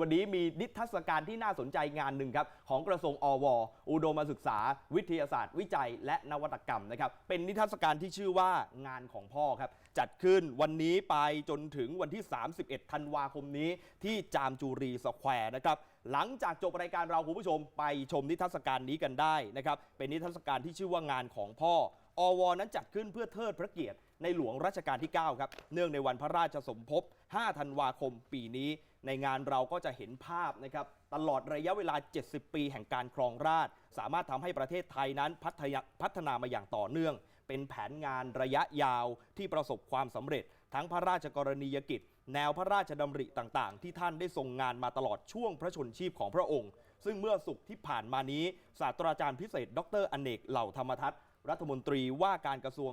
วันนี้มีนิทรรศการที่น่าสนใจงานหนึ่งครับของกระทรวงอว อุดมศึกษา วิทยาศาสตร์ วิจัย และนวัตกรรมนะครับเป็นนิทรรศการที่ชื่อว่างานของพ่อครับจัดขึ้นวันนี้ไปจนถึงวันที่ 31 ธันวาคมนี้ ที่จามจูรีสแควร์นะครับหลังจากจบรายการเราคุณผู้ชมไปชมนิทรรศการนี้กันได้นะครับเป็นนิทรรศการที่ชื่อว่างานของพ่อ อวนั้นจัดขึ้นเพื่อเทิดพระเกียรติในหลวงรัชกาลที่ 9 ครับ เนื่องในวันพระราชสมภพ 5 ธันวาคมปีนี้ ในงานเราก็จะเห็นภาพนะครับ ตลอดระยะเวลา 70 ปีแห่งการครองราช สามารถทำให้ประเทศไทยนั้นพัฒนาพัฒนามาอย่างต่อเนื่อง เป็นแผนงานระยะยาวที่ประสบความสำเร็จ ทั้งพระราชกรณียกิจ แนวพระราชดำริต่างๆ ที่ท่านได้ทรงงานมาตลอดช่วงพระชนชีพของพระองค์ ซึ่งเมื่อสุขที่ผ่านมานี้ ศาสตราจารย์พิเศษ ดรอเนกเหล่าธรรมทัศน์ รัฐมนตรีว่าการกระทรวง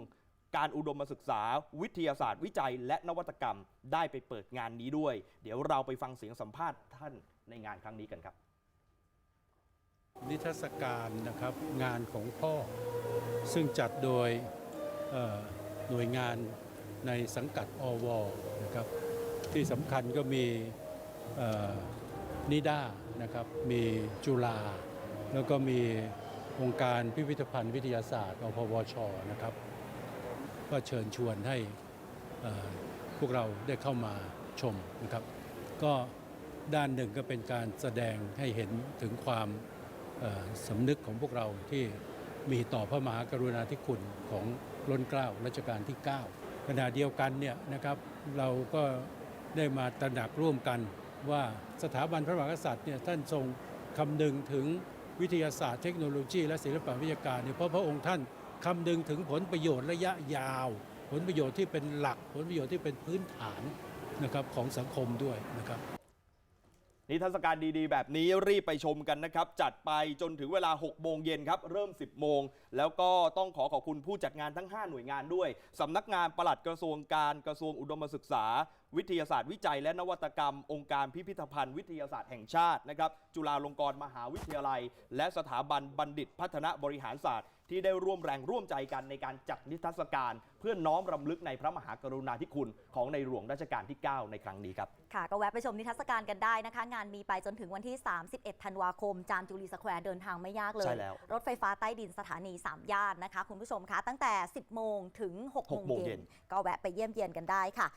การอุดมศึกษา วิทยาศาสตร์วิจัย และนวัตกรรมได้ไปเปิดงานนี้ด้วย เดี๋ยวเราไปฟังเสียงสัมภาษณ์ท่านในงานครั้งนี้กันครับ นิทรรศการนะครับงานของพ่อ ซึ่งจัดโดยหน่วยงานในสังกัดอวนะครับที่สำคัญก็มีนิด้านะครับมีจุฬาแล้วก็มี องค์การพิพิธภัณฑ์วิทยาศาสตร์อพวชนะครับ ก็เชิญชวนให้พวกเราได้เข้ามาชมนะครับ ก็ด้านหนึ่งก็เป็นการแสดงให้เห็นถึงความสำนึกของพวกเราที่มีต่อพระมหากรุณาธิคุณของล้นเกล้ารัชกาลที่ 9 ขณะเดียวกันเนี่ยนะครับเราก็ได้มาตระหนักร่วมกันว่าสถาบันพระมหากษัตริย์เนี่ยท่านทรงคำนึงถึง วิทยาศาสตร์เทคโนโลยี และศิลปวิทยาการเนี่ยเพราะพระองค์ท่านคำนึงถึงผลประโยชน์ระยะยาว ผลประโยชน์ที่เป็นหลัก ผลประโยชน์ที่เป็นพื้นฐานนะครับของสังคมด้วยนะครับนิทรรศการดีๆ แบบนี้รีบไปชมกันนะครับ จัดไปจนถึงเวลา 6 โมงเย็นครับ เริ่ม 10 โมง แล้วก็ต้องขอขอบคุณผู้จัดงานทั้ง 5 หน่วยงานด้วยสำนักงานปลัดกระทรวงการกระทรวงอุดมศึกษา วิทยาศาสตร์วิจัยและนวัตกรรม องค์การพิพิธภัณฑ์วิทยาศาสตร์แห่งชาตินะครับจุฬาลงกรณ์มหาวิทยาลัย และสถาบันบัณฑิตพัฒนาบริหารศาสตร์ ที่ได้ร่วมแรงร่วมใจกันในการจัดนิทรรศการ เพื่อน้อมรำลึกในพระมหากรุณาธิคุณของในหลวงรัชกาลที่ 9 ในครั้งนี้ครับค่ะก็แวะไปชมนิทรรศการกันได้นะคะ งานมีไปจนถึงวันที่ 31 ธันวาคม จามจุรีสแควร์เดินทางไม่ยากเลยใช่แล้วรถไฟฟ้าใต้ดินสถานี 3 ย่านนะคะ คุณผู้ชมคะตั้งแต่ 10 โมงถึง 6 โมง6โมงเย็เย็นนก็แวะไปเยี่ยมเยียนกันได้ค่ะ